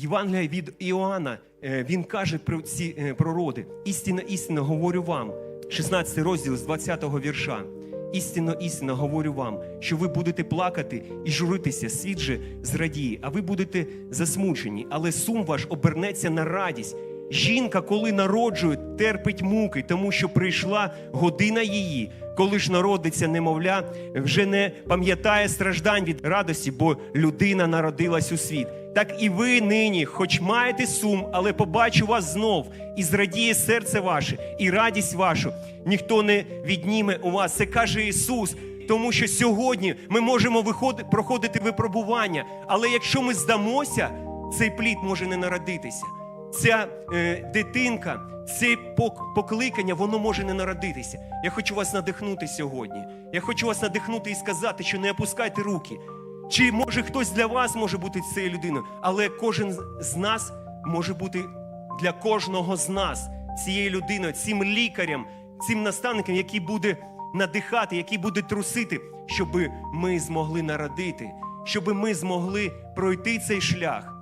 Євангелія від Іоанна, е, він каже про ці е, про роди. Істинно, істинно говорю вам, 16 розділ з 20 вірша. Істинно, істинно говорю вам, що ви будете плакати і журитися, світ же зрадіє, а ви будете засмучені, але сум ваш обернеться на радість. Жінка, коли народжує, терпить муки, тому що прийшла година її, коли ж народиться немовля, вже не пам'ятає страждань від радості, бо людина народилась у світ. Так і ви нині, хоч маєте сум, але побачу вас знов, і зрадіє серце ваше, і радість вашу. Ніхто не відніме у вас. Це каже Ісус. Тому що сьогодні ми можемо виходити, проходити випробування, але якщо ми здамося, цей плід може не народитися. Ця е, дитинка, це пок- покликання, воно може не народитися. Я хочу вас надихнути сьогодні. Я хочу вас надихнути і сказати, що не опускайте руки. Чи може хтось для вас може бути цією людиною, але кожен з нас може бути для кожного з нас цією людиною, цим лікарем, цим наставником, який буде надихати, який буде трусити, щоб ми змогли народити, щоб ми змогли пройти цей шлях.